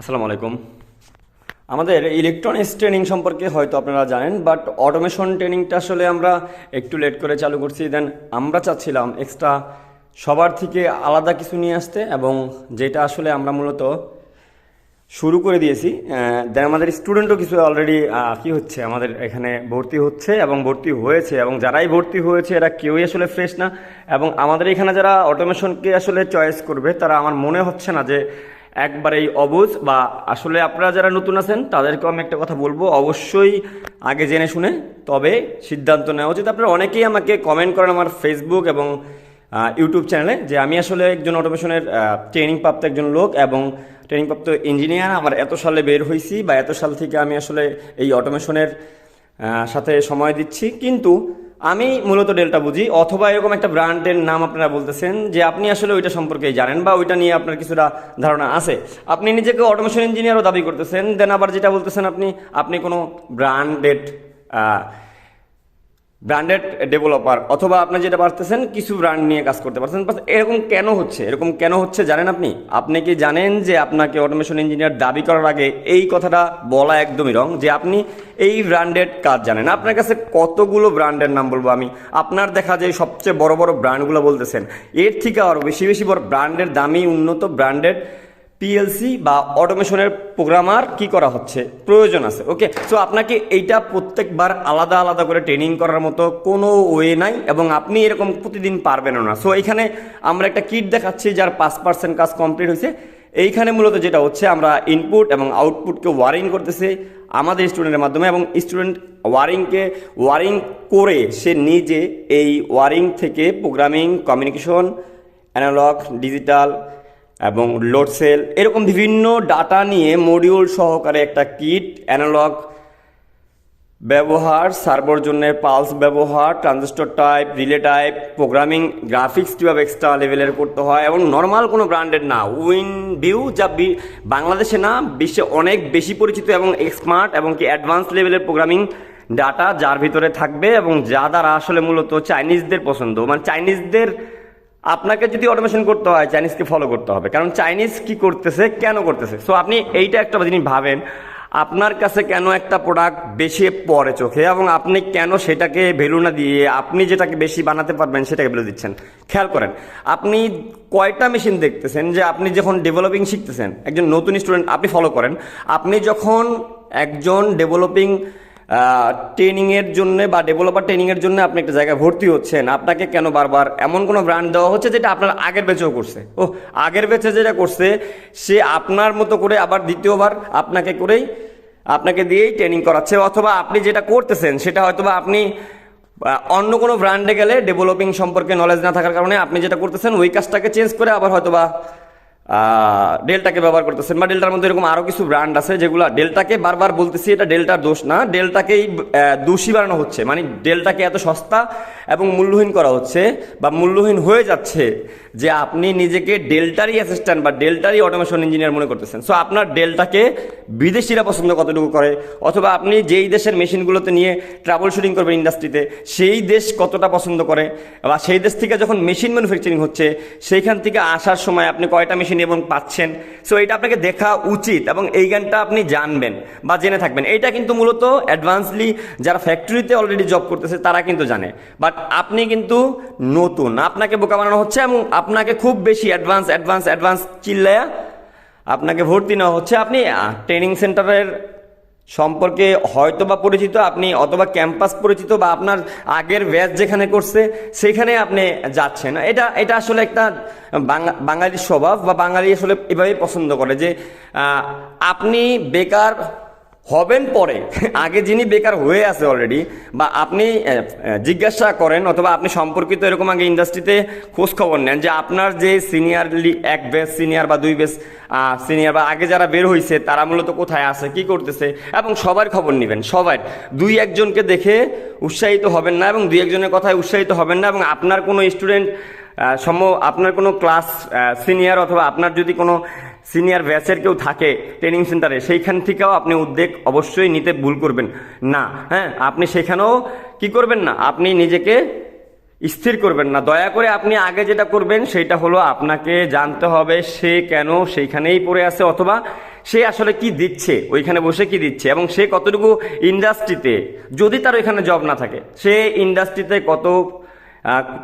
আসসালামু আলাইকুম। আমাদের ইলেকট্রনিক্স ট্রেনিং সম্পর্কে হয়তো আপনারা জানেন বাট অটোমেশন ট্রেনিংটা আসলে আমরা একটু লেট করে চালু করছি। দেন আমরা চাচ্ছিলাম এক্সট্রা সবার থেকে আলাদা কিছু নিয়ে আসতে এবং যেটা আসলে আমরা মূলত শুরু করে দিয়েছি। দেন আমাদের স্টুডেন্টও কিছু অলরেডি কি হচ্ছে, আমাদের এখানে ভর্তি হচ্ছে এবং ভর্তি হয়েছে এবং যারাই ভর্তি হয়েছে এরা কেউই আসলে ফ্রেশ না। এবং আমাদের এখানে যারা অটোমেশনকে আসলে চয়েস করবে, তারা আমার মনে হচ্ছে না যে একবারেই অবুজ বা আসলে আপনারা যারা নতুন আছেন, তাদেরকেও আমি একটা কথা বলব। অবশ্যই আগে জেনে শুনে, তবে সিদ্ধান্ত নেওয়া উচিত। আপনারা অনেকেই আমাকে কমেন্ট করেন আমার ফেসবুক এবং ইউটিউব চ্যানেলে যে আমি আসলে একজন অটোমেশনের ট্রেনিং প্রাপ্ত একজন লোক এবং ট্রেনিং প্রাপ্ত ইঞ্জিনিয়ার আমার এত সালে বের হয়েছি বা এত সাল থেকে আমি আসলে এই অটোমেশনের সাথে সময় দিচ্ছি। কিন্তু আমি মূলত ডেলটা বুঝি, অথবা এরকম একটা ব্র্যান্ডের নাম আপনারা বলতেছেন যে আপনি আসলে ওইটা সম্পর্কে জানেন বা ওইটা নিয়ে আপনার কিছুটা ধারণা আছে। আপনি নিজেকে অটোমেশন ইঞ্জিনিয়ারও দাবি করতেছেন দেন আবার যেটা বলতেছেন আপনি আপনি কোনো ব্র্যান্ডেড ব্র্যান্ডেড ডেভেলপার অথবা আপনি যেটা পারতেছেন, কিছু ব্র্যান্ড নিয়ে কাজ করতে পারছেন বাট এরকম কেন হচ্ছে? এরকম কেন হচ্ছে জানেন আপনি? আপনি কি জানেন যে আপনাকে অটোমেশন ইঞ্জিনিয়ার দাবি করার আগে এই কথাটা বলা একদমই রং যে আপনি এই ব্র্যান্ডেড কাজ জানেন। আপনার কাছে কতগুলো ব্র্যান্ডের নাম বলব আমি? আপনার দেখা যায় সবচেয়ে বড় বড় ব্র্যান্ডগুলো বলতেছেন। এর থেকে আরও বেশি বেশি বড় ব্র্যান্ডের দামি উন্নত ব্র্যান্ডেড পিএলসি বা অটোমেশনের প্রোগ্রামার কি করা হচ্ছে? প্রয়োজন আছে ওকে সো আপনাকে এইটা প্রত্যেকবার আলাদা আলাদা করে ট্রেনিং করার মতো কোনো ওয়ে নাই এবং আপনি এরকম প্রতিদিন পারবেনও না। সো এখানে আমরা একটা কিট দেখাচ্ছি যার পাঁচ পার্সেন্ট কাজ কমপ্লিট হয়েছে। এইখানে মূলত যেটা হচ্ছে, আমরা ইনপুট এবং আউটপুটকে ওয়ারিং করতেছি আমাদের স্টুডেন্টের মাধ্যমে এবং স্টুডেন্ট ওয়ারিংকে ওয়ারিং করে সে নিজে এই ওয়ারিং থেকে প্রোগ্রামিং কমিউনিকেশন অ্যানালগ ডিজিটাল এবং লোড সেল এরকম বিভিন্ন ডাটা নিয়ে মডিউল সহকারে একটা কিট অ্যানালগ ব্যবহার সার্ভার জন্য পালস ব্যবহার transistor type relay type programming graphics কীভাবে এক্সট্রা লেভেলের করতে হয় এবং নর্মাল কোনো ব্র্যান্ডেড না। উইন ভিউ যা বাংলাদেশে না, বিশ্বে অনেক বেশি পরিচিত এবং স্মার্ট এবং কি অ্যাডভান্স লেভেলের প্রোগ্রামিং ডাটা যার ভিতরে থাকবে এবং যা দ্বারা আসলে মূলত চাইনিজদের পছন্দ। মানে চাইনিজদের আপনাকে যদি অটোমেশন করতে হয় চাইনিজকে ফলো করতে হবে। কারণ চাইনিজ কি করতেছে, কেন করতেছে? সো আপনি এইটা একটা জিনিস ভাবেন, আপনার কাছে কেন একটা প্রোডাক্ট বেশি পড়ে চোখে এবং আপনি কেন সেটাকে ভ্যালু না দিয়ে আপনি যেটাকে বেশি বানাতে পারবেন, সেটাকে ভ্যালু দিচ্ছেন? খেয়াল করেন, আপনি কয়টা মেশিন দেখতেছেন যে আপনি যখন ডেভেলপিং শিখতেছেন, একজন নতুন স্টুডেন্ট আপনি ফলো করেন, আপনি যখন একজন ডেভেলপিং ট্রেনিংয়ের জন্য বা ডেভেলপার ট্রেনিংয়ের জন্য আপনি একটা জায়গায় ভর্তি হচ্ছেন। আপনাকে কেন বারবার এমন কোনো ব্র্যান্ড দেওয়া হচ্ছে যেটা আপনার আগের বেচেও করছে? ও আগের বেচে যেটা করছে সে আপনার মতো করে আবার দ্বিতীয়বার আপনাকে করেই আপনাকে দিয়েই ট্রেনিং করাচ্ছে। অথবা আপনি যেটা করতেছেন সেটা হয়তোবা আপনি অন্য কোনো ব্র্যান্ডে গেলে ডেভেলপিং সম্পর্কে নলেজ না থাকার কারণে আপনি যেটা করতেছেন ওই কাজটাকে চেঞ্জ করে আবার হয়তোবা আহ, ডেল্টাকে ব্যবহার করতেছেন বা ডেল্টার মধ্যে এরকম আরও কিছু ব্র্যান্ড আছে যেগুলো ডেল্টাকে বারবার বলতেছি, এটা ডেল্টার দোষ না, ডেল্টাকেই দোষী বানানো হচ্ছে। মানে ডেল্টাকে এত সস্তা এবং মূল্যহীন করা হচ্ছে বা মূল্যহীন হয়ে যাচ্ছে যে আপনি নিজেকে ডেল্টারই অ্যাসিস্ট্যান্ট বা ডেল্টারই অটোমেশন ইঞ্জিনিয়ার মনে করতেছেন। সো আপনার ডেল্টাকে বিদেশিরা পছন্দ কতটুকু করে? অথবা আপনি যেই দেশের মেশিনগুলোতে নিয়ে ট্রাবল শুটিং করবেন ইন্ডাস্ট্রিতে সেই দেশ কতটা পছন্দ করে? বা সেই দেশ থেকে যখন মেশিন ম্যানুফ্যাকচারিং হচ্ছে, সেইখান থেকে আসার সময় আপনি কয়টা মেশিন এবং পাচ্ছেন। সো এটা আপনাকে দেখা উচিত এবং এই গানটা আপনি জানবেন বা জেনে থাকবেন। এইটা কিন্তু মূলত অ্যাডভান্সলি যারা ফ্যাক্টরিতে অলরেডি জব করতেছে, তারা কিন্তু জানে। বাট আপনি কিন্তু নতুন, আপনাকে বোকা বানানো হচ্ছে এবং আপনাকে খুব বেশি অ্যাডভান্স অ্যাডভান্স অ্যাডভান্স চিল্লায়া আপনাকে ভর্তি নেওয়া হচ্ছে। আপনি ট্রেনিং সেন্টারের সম্পর্কে হয়তো বা পরিচিত, আপনি অথবা ক্যাম্পাস পরিচিত বা আপনার আগের ব্যাচ যেখানে করছে, সেখানে আপনি যাচ্ছেন। এটা এটা আসলে একটা বাঙা- বাঙালির স্বভাব বা বাঙালি আসলে এভাবেই পছন্দ করে যে আপনি বেকার হবেন পরে। আগে যিনি বেকার হয়ে আছে অলরেডি বা আপনি জিজ্ঞাসা করেন অথবা আপনি সম্পর্কিত এরকম আগে ইন্ডাস্ট্রিতে খোঁজ খবর নেন যে আপনার যে সিনিয়রলি এক বেস সিনিয়র বা দুই বেস সিনিয়র বা আগে যারা বের হয়েছে তারা মূলত কোথায় আছে, কি করতেছে এবং সবার খবর নেবেন। সবার দুই একজনকে দেখে উৎসাহিত হবেন না এবং দুই একজনের কথায় উৎসাহিত হবেন না এবং আপনার কোনো স্টুডেন্ট সম আপনার কোনো ক্লাস সিনিয়র অথবা আপনার যদি কোনো সিনিয়র ব্যাচের কেউ থাকে ট্রেনিং সেন্টারে সেইখান থেকেও আপনি উদ্যোগ অবশ্যই নিতে ভুল করবেন না। হ্যাঁ আপনি সেখানেও কি করবেন না? আপনি নিজেকে স্থির করবেন না। দয়া করে আপনি আগে যেটা করবেন সেটা হলো আপনাকে জানতে হবে সে কেন সেইখানেই পড়ে আছে অথবা সে আসলে কি দিচ্ছে, ওইখানে বসে কি দিচ্ছে এবং সে কতটুকু ইন্ডাস্ট্রিতে যদি তার ওইখানে জব না থাকে, সে ইন্ডাস্ট্রিতে কত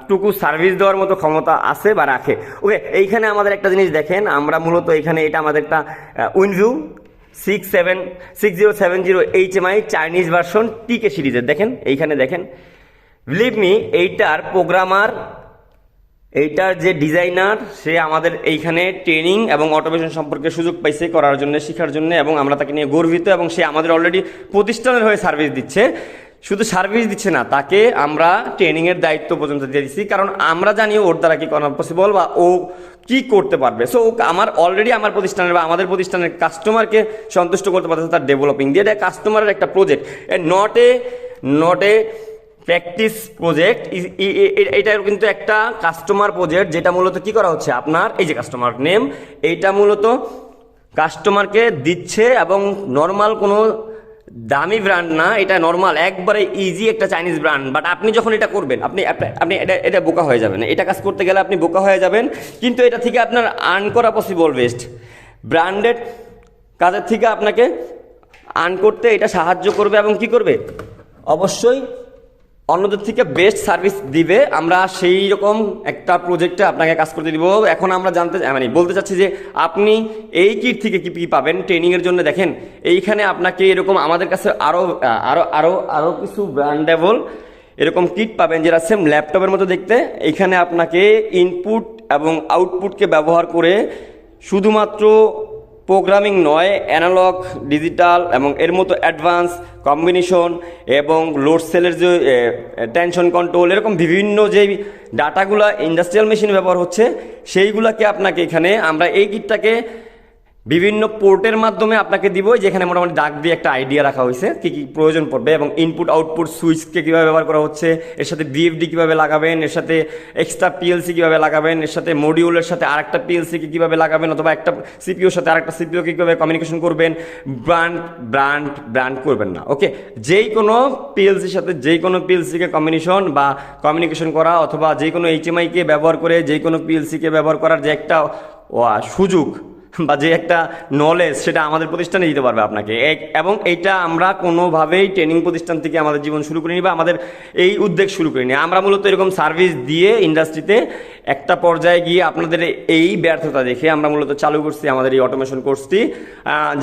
টুকু সার্ভিস দেওয়ার মতো ক্ষমতা আছে বা রাখে। ওকে এইখানে আমাদের একটা জিনিস দেখেন, আমরা মূলত এখানে এটা আমাদের একটা WinView six seven six zero seven zero H M I Chinese version TK সিরিজের দেখেন, এইখানে দেখেন। বিলিভ মি এইটার প্রোগ্রামার এইটার যে ডিজাইনার সে আমাদের এইখানে ট্রেনিং এবং অটোমেশন সম্পর্কে সুযোগ পাইছে করার জন্য, শেখার জন্য এবং আমরা তাকে নিয়ে গর্বিত এবং সে আমাদের অলরেডি প্রতিষ্ঠানের হয়ে সার্ভিস দিচ্ছে। শুধু সার্ভিস দিচ্ছে না, তাকে আমরা ট্রেনিংয়ের দায়িত্ব পর্যন্ত দিয়ে দিচ্ছি কারণ আমরা জানি ওর দ্বারা কি করা পসিবল বা ও কি করতে পারবে। সো আমার অলরেডি আমার প্রতিষ্ঠানের বা আমাদের প্রতিষ্ঠানের কাস্টমারকে সন্তুষ্ট করতে পারতেছে তার ডেভেলপিং দিয়ে। এটা কাস্টমারের একটা project not a not a practice project এটার কিন্তু একটা কাস্টমার প্রজেক্ট যেটা মূলত কি করা হচ্ছে আপনার, এই যে কাস্টমার নেম এইটা মূলত কাস্টমারকে দিচ্ছে এবং নর্মাল কোনো দামি ব্র্যান্ড না, এটা নর্মাল একবারে ইজি একটা চাইনিজ ব্র্যান্ড বাট আপনি যখন এটা করবেন, আপনি, আপনি- এটা এটা বোকা হয়ে যাবেন। এটা কাজ করতে গেলে আপনি বোকা হয়ে যাবেন, কিন্তু এটা থেকে আপনার আর্ন করা পসিবল বেস্ট ব্র্যান্ডেড কাজের থেকে আপনাকে আর্ন করতে এটা সাহায্য করবে এবং কি করবে? অবশ্যই অন্যদের থেকে বেস্ট সার্ভিস দিবে, আমরা সেই রকম একটা প্রজেক্টে আপনাকে কাজ করতে দিব। এখন আমরা জানতে মানে বলতে চাচ্ছি যে আপনি এই কিট থেকে কি কি পাবেন? ট্রেনিংয়ের জন্য দেখেন, এইখানে আপনাকে এরকম আমাদের কাছে আরও আরও আরও আরও কিছু ব্র্যান্ডেবল এরকম কিট পাবেন যেটা সেম ল্যাপটপের মতো দেখতে। এখানে আপনাকে ইনপুট এবং আউটপুটকে ব্যবহার করে শুধুমাত্র প্রোগ্রামিং নয়, অ্যানালগ, ডিজিটাল এবং এর মতো অ্যাডভান্স কম্বিনেশন এবং লোড সেলের যে টেনশন কন্ট্রোল, এরকম বিভিন্ন যে ডাটাগুলো, ইন্ডাস্ট্রিয়াল মেশিন ব্যবহার হচ্ছে, সেইগুলোকে আপনাকে এখানে আমরা এই কিটটাকে বিভিন্ন পোর্টের মাধ্যমে আপনাকে দিব, যেখানে মোটামুটি দাগ দিয়ে একটা আইডিয়া রাখা হয়েছে, কি কি প্রয়োজন পড়বে এবং ইনপুট আউটপুট সুইচকে কীভাবে ব্যবহার করা হচ্ছে, এর সাথে বিএফডি কীভাবে লাগাবেন, এর সাথে এক্সট্রা পিএলসি কীভাবে লাগাবেন, এর সাথে মডিউলের সাথে আরেকটা পিএলসিকে কীভাবে লাগাবেন, অথবা একটা সিপিওর সাথে আরেকটা সিপিওকে কীভাবে কমিউনিকেশন করবেন ব্র্যান্ড ব্র্যান্ড ব্র্যান্ড করবেন না ওকে যেই কোনো পিএলসির সাথে যেই কোনো পিএলসিকে কম্বিনেশন বা কমিউনিকেশন করা, অথবা যে কোনো এইচএমআইকে ব্যবহার করে যে কোনো পিএলসিকে ব্যবহার করার যে একটা সুযোগ বা যে একটা নলেজ সেটা আমাদের প্রতিষ্ঠানে দিতে পারবে আপনাকে। এবং এইটা আমরা কোনোভাবেই ট্রেনিং প্রতিষ্ঠান থেকে আমাদের জীবন শুরু করিনি বা আমাদের এই উদ্যোগ শুরু করিনি। আমরা মূলত এরকম সার্ভিস দিয়ে ইন্ডাস্ট্রিতে একটা পর্যায়ে গিয়ে আপনাদের এই ব্যর্থতা দেখে আমরা মূলত চালু করছি আমাদের এই অটোমেশন কোর্সটি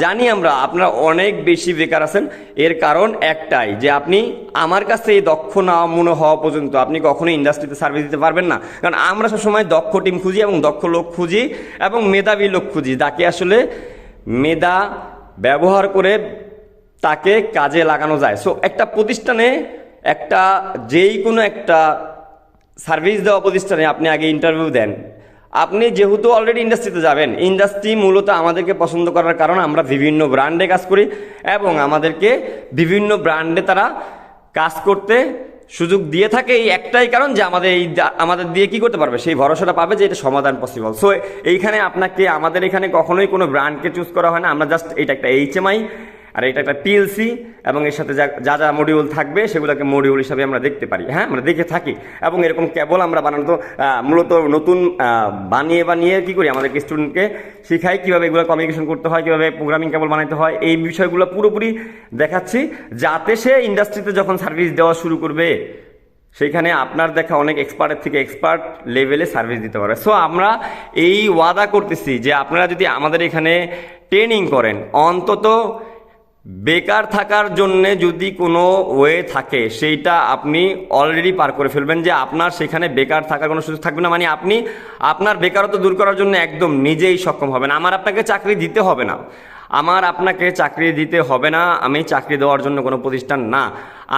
জানি আমরা আপনারা অনেক বেশি বেকার আছেন। এর কারণ একটাই, যে আপনি আমার কাছে এই দক্ষ না মনে হওয়া পর্যন্ত আপনি কখনোই ইন্ডাস্ট্রিতে সার্ভিস দিতে পারবেন না। কারণ আমরা সবসময় দক্ষ টিম খুঁজি এবং দক্ষ লোক খুঁজি এবং মেধাবী লোক খুঁজি। তাকে আসলে মেধা ব্যবহার করে তাকে কাজে লাগানো যায়। সো একটা প্রতিষ্ঠানে একটা যেই কোনো একটা সার্ভিস দেওয়া প্রতিষ্ঠানে আপনি আগে ইন্টারভিউ দেন। আপনি যেহেতু অলরেডি ইন্ডাস্ট্রিতে যাবেন ইন্ডাস্ট্রি মূলত আমাদেরকে পছন্দ করার কারণ আমরা বিভিন্ন ব্র্যান্ডে কাজ করি এবং আমাদেরকে বিভিন্ন ব্র্যান্ডে তারা কাজ করতে সুযোগ দিয়ে থাকে। এই একটাই কারণ যে আমাদের এই আমাদের দিয়ে কি করতে পারবে? সেই ভরসাটা পাবে যে এটা সমাধান পসিবল সো এইখানে আপনাকে, আমাদের এখানে কখনোই কোনো ব্র্যান্ডকে চুজ করা হয় না। আমরা জাস্ট এটা একটা এইচএমআই আর এটা একটা পিএলসি এবং এর সাথে যা যা মডিউল থাকবে সেগুলোকে মডিউল হিসাবে আমরা দেখতে পারি। হ্যাঁ আমরা দেখে থাকি। এবং এরকম কেবল আমরা বানানো তো মূলত নতুন বানিয়ে বানিয়ে কি করি, আমাদেরকে স্টুডেন্টকে শিখাই কীভাবে এগুলো কমিউনিকেশন করতে হয়, কীভাবে প্রোগ্রামিং কেবল বানাতে হয়, এই বিষয়গুলো পুরোপুরি দেখাচ্ছি যাতে সে ইন্ডাস্ট্রিতে যখন সার্ভিস দেওয়া শুরু করবে সেইখানে আপনার দেখা অনেক এক্সপার্টের থেকে এক্সপার্ট লেভেলে সার্ভিস দিতে পারে সো আমরা এই ওয়াদা করতেছি যে আপনারা যদি আমাদের এখানে ট্রেনিং করেন, অন্তত বেকার থাকার জন্যে যদি কোনো ওয়ে থাকে, সেইটা আপনি অলরেডি পার করে ফেলবেন যে আপনার সেখানে বেকার থাকার কোনো সুযোগ থাকবে না। মানে আপনি, আপনার বেকারত্ব দূর করার জন্য একদম নিজেই সক্ষম হবেন। আমার আপনাকে চাকরি দিতে হবে না। আমার আপনাকে চাকরি দিতে হবে না, আমি চাকরি দেওয়ার জন্য কোনো প্রতিষ্ঠান না।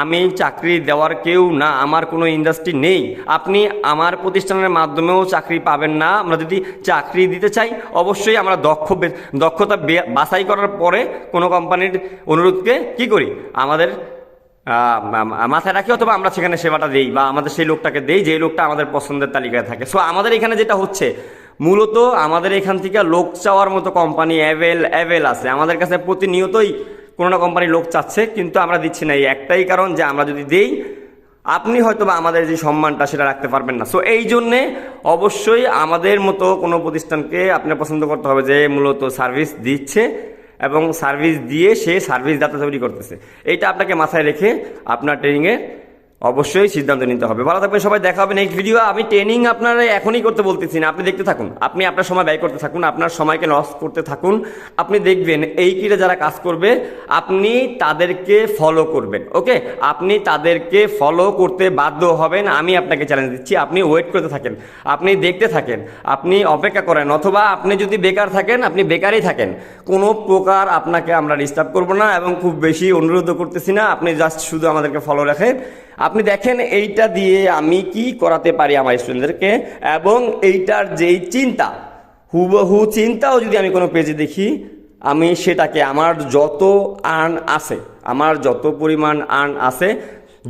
আমি চাকরি দেওয়ার কেউ না, আমার কোনো ইন্ডাস্ট্রি নেই। আপনি আমার প্রতিষ্ঠানের মাধ্যমেও চাকরি পাবেন না। আমরা যদি চাকরি দিতে চাই, অবশ্যই আমরা দক্ষ দক্ষতা বাছাই করার পরে কোনো কোম্পানির অনুরোধকে কি করি? আমাদের মাথায় রাখি অথবা আমরা সেখানে সেবাটা দেই বা আমাদের সেই লোকটাকে দেই যে লোকটা আমাদের পছন্দের তালিকায় থাকে। সো আমাদের এখানে যেটা হচ্ছে মূলত আমাদের এখান থেকে লোক চাওয়ার মতো কোম্পানি অ্যাভেল অ্যাভেল আছে। আমাদের কাছে প্রতিনিয়তই কোনো না কোম্পানি লোক চাচ্ছে, কিন্তু আমরা দিচ্ছি না। এই একটাই কারণ যে আমরা যদি দেই, আপনি হয়তো বা আমাদের যে সম্মানটা সেটা রাখতে পারবেন না। সো এই জন্যে অবশ্যই আমাদের মতো কোনো প্রতিষ্ঠানকে আপনার পছন্দ করতে হবে যে মূলত সার্ভিস দিচ্ছে এবং সার্ভিস দিয়ে সে সার্ভিস দাতা তৈরি করতেছে। এইটা আপনাকে মাথায় রেখে আপনার ট্রেনিংয়ে অবশ্যই সিদ্ধান্ত নিতে হবে। ভালো থাকবেন সবাই, দেখা হবে নেক্সট ভিডিও আমি ট্রেনিং আপনারা এখনই করতে বলতেছি না। আপনি দেখতে থাকুন। আপনি আপনার সময় ব্যয় করতে থাকুন, আপনার সময়কে লস করতে থাকুন। আপনি দেখবেন এই কিরে যারা কাজ করবে, আপনি তাদেরকে ফলো করবেন ওকে আপনি তাদেরকে ফলো করতে বাধ্য হবেন। আমি আপনাকে চ্যালেঞ্জ দিচ্ছি, আপনি ওয়েট করতে থাকেন, আপনি দেখতে থাকেন, আপনি অপেক্ষা করেন। অথবা আপনি যদি বেকার থাকেন, আপনি বেকারই থাকেন। কোনো প্রকার আপনাকে আমরা ডিস্টার্ব করব না এবং খুব বেশি অনুরোধও করতেছি না। আপনি জাস্ট শুধু আমাদেরকে ফলো রাখেন। আপনি দেখেন এইটা দিয়ে আমি কি করাতে পারি আমার স্টুডেন্টদেরকে? এবং এইটার যেই চিন্তা, হুবহু চিন্তাও যদি আমি কোনো পেজে দেখি, আমি সেটাকে আমার যত আর্ন আছে, আমার যত পরিমাণ আর্ন আছে,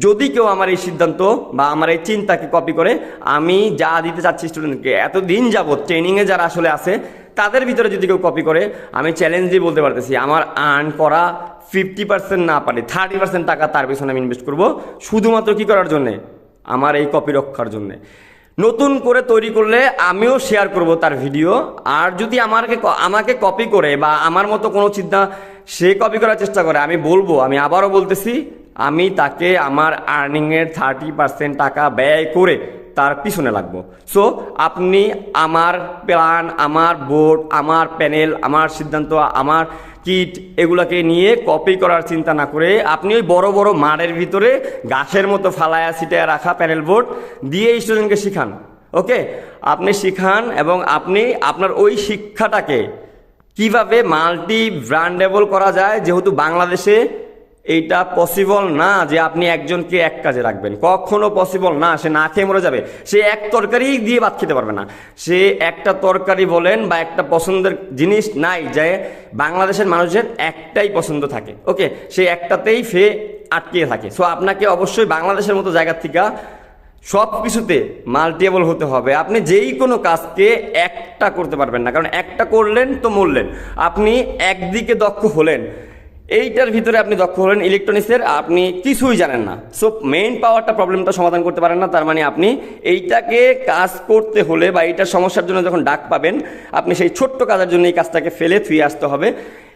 যদি কেউ আমার এই সিদ্ধান্ত বা আমার এই চিন্তাকে কপি করে, আমি যা দিতে চাচ্ছি স্টুডেন্টকে এতদিন যাবৎ ট্রেনিংয়ে যারা আসলে আছে তাদের ভিতরে যদি কেউ কপি করে, আমি চ্যালেঞ্জ দিয়ে বলতে পারতেছি, আমার আর্ন করা ফিফটি পার্সেন্ট না পারে থার্টি পার্সেন্ট টাকা তার পিছনে আমি ইনভেস্ট করব, শুধুমাত্র কি করার জন্যে? আমার এই কপি রক্ষার জন্যে। নতুন করে তৈরি করলে আমিও শেয়ার করব তার ভিডিও আর যদি আমাকে আমাকে কপি করে বা আমার মতো কোনো চিন্তা সে কপি করার চেষ্টা করে, আমি বলব, আমি আবারও বলতেছি, আমি তাকে আমার আর্নিংয়ের থার্টি পার্সেন্ট টাকা ব্যয় করে তার পিছনে লাগবো। সো আপনি আমার প্ল্যান আমার বোর্ড আমার প্যানেল আমার সিদ্ধান্ত, আমার কিট এগুলাকে নিয়ে কপি করার চিন্তা না করে আপনি ওই বড় বড় মাঠের ভিতরে গাছের মতো ফালায়া ছিটায় রাখা প্যানেল বোর্ড দিয়ে স্টুডেন্টকে শিখান। ওকে আপনি শিখান এবং আপনি আপনার ওই শিক্ষাটাকে কীভাবে মাল্টি ব্র্যান্ডেবল করা যায়, যেহেতু বাংলাদেশে এইটা পসিবল না যে আপনি একজনকে এক কাজে রাখবেন। কখনো পসিবল না, সে না খেয়ে মরে যাবে। সে এক তরকারি দিয়ে ভাত খেতে পারবে না। সে একটা তরকারি বলেন বা একটা পছন্দের জিনিস নাই যে বাংলাদেশের মানুষের একটাই পছন্দ থাকে। ওকে? সে একটাতেই ফে আটকিয়ে থাকে। সো আপনাকে অবশ্যই বাংলাদেশের মতো জায়গা থেকে সব কিছুতে মাল্টিএবল হতে হবে। আপনি যেই কোনো কাজকে একটা করতে পারবেন না। কারণ একটা করলেন তো মরলেন। আপনি একদিকে দক্ষ হলেন। এইটার ভিতরে আপনি দক্ষ হলেন ইলেকট্রনিক্সের আপনি কিছুই জানেন না। সো মেইন পাওয়ারটা প্রবলেমটা সমাধান করতে পারেন না, তার মানে আপনি এইটাকে কাজ করতে হলে বা এইটার সমস্যার জন্য যখন ডাক পাবেন, আপনি সেই ছোট্ট কাজের জন্য এই কাজটাকে ফেলে থুয়ে আসতে হবে।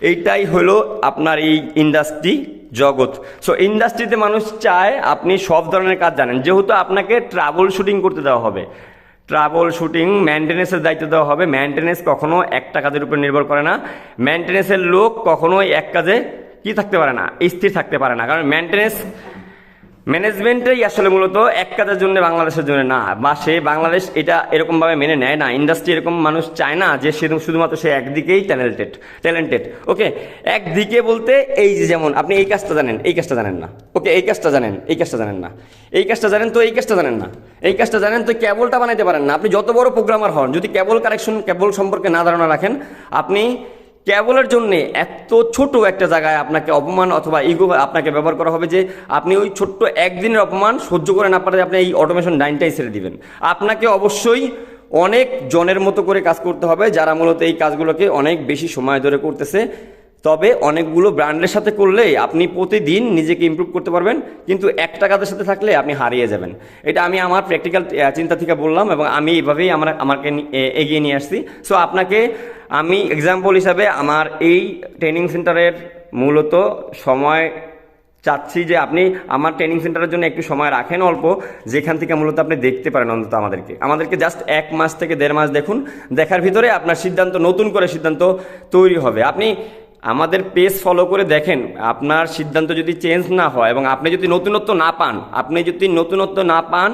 এইটাই হলো আপনার এই ইন্ডাস্ট্রি জগৎ। সো ইন্ডাস্ট্রিতে মানুষ চায় আপনি সব ধরনের কাজ জানেন। যেহেতু আপনাকে ট্রাভেল শুটিং করতে দেওয়া হবে। ট্রাভেল শুটিং মেনটেনেন্সের দায়িত্ব দেওয়া হবে। মেনটেনেন্স কখনো একটা কাজের উপর নির্ভর করে না। মেনটেনেন্সের লোক কখনোই এক কাজে কি থাকতে পারে না? স্থির থাকতে পারে না। কারণ মেনটেনেন্স ম্যানেজমেন্টই আসলে মূলত এক কাজের জন্য বাংলাদেশের জন্য না। বা সে বাংলাদেশ এটা এরকমভাবে মেনে নেয় না। ইন্ডাস্ট্রি এরকম মানুষ চায় না যে সে শুধুমাত্র সে একদিকেই ট্যালেন্টেড ট্যালেন্টেড ওকে একদিকে বলতে এই যে যেমন আপনি এই কাজটা জানেন, এই কাজটা জানেন না ওকে এই কাজটা জানেন, এই কাজটা জানেন না। এই কাজটা জানেন তো এই কাজটা জানেন না। এই কাজটা জানেন তো কেবলটা বানাইতে পারেন না। আপনি যত বড় প্রোগ্রামার হন, যদি কেবল কারেকশন কেবল সম্পর্কে না ধারণা রাখেন, আপনি কেবলের জন্য এত ছোট একটা জায়গায় আপনাকে অপমান অথবা ইগো আপনাকে ব্যবহার করা হবে যে আপনি ওই ছোট্ট একদিনের অপমান সহ্য করে না পারলে আপনি এই অটোমেশন নাইনটাই ছেড়ে দিবেন। আপনাকে অবশ্যই অনেক জনের মতো করে কাজ করতে হবে যারা মূলত এই কাজগুলোকে অনেক বেশি সময় ধরে করতেছে। তবে অনেকগুলো ব্র্যান্ডের সাথে করলে আপনি প্রতিদিন নিজেকে ইমপ্রুভ করতে পারবেন, কিন্তু একটা কাজের সাথে থাকলে আপনি হারিয়ে যাবেন। এটা আমি আমার প্র্যাকটিক্যাল চিন্তা থেকে বললাম এবং আমি এইভাবেই আমার, আমাকে এগিয়ে নিয়ে আসছি। সো আপনাকে আমি এক্সাম্পল হিসাবে আমার এই ট্রেনিং সেন্টারের মূলত সময় চাচ্ছি যে আপনি আমার ট্রেনিং সেন্টারের জন্য একটু সময় রাখেন অল্প, যেখান থেকে মূলত আপনি দেখতে পারেন অন্তত আমাদেরকে। আমাদেরকে জাস্ট এক মাস থেকে দেড় মাস দেখুন, দেখার ভিতরে আপনার সিদ্ধান্ত, নতুন করে সিদ্ধান্ত তৈরি হবে। আপনি আমাদের পেজ ফলো করে দেখেন, আপনার সিদ্ধান্ত যদি চেঞ্জ না হয় এবং আপনি যদি নতুনত্ব না পান, আপনি যদি নতুনত্ব না পান,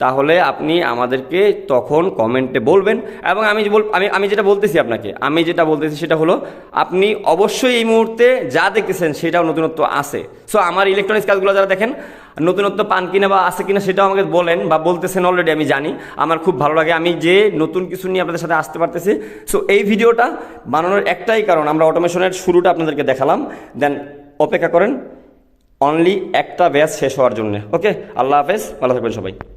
তাহলে আপনি আমাদেরকে তখন কমেন্টে বলবেন। এবং আমি বল, আমি আমি যেটা বলতেছি আপনাকে, আমি যেটা বলতেছি সেটা হলো, আপনি অবশ্যই এই মুহূর্তে যা দেখতেছেন সেটাও নতুনত্ব আছে। সো আমার ইলেকট্রনিক্স কাজগুলো যারা দেখেন নতুনত্ব পান কিনা বা আছে কিনা সেটাও আমাকে বলেন বা বলতেছেন অলরেডি আমি জানি। আমার খুব ভালো লাগে। আমি যে নতুন কিছু নিয়ে আপনাদের সাথে আসতে পারতেছি। সো এই ভিডিওটা বানানোর একটাই কারণ, আমরা অটোমেশনের শুরুটা আপনাদেরকে দেখালাম। দেন অপেক্ষা করেন অনলি একটা ব্যাচ শেষ হওয়ার জন্য। ওকে আল্লাহ হাফেজ। ভালো থাকবেন সবাই।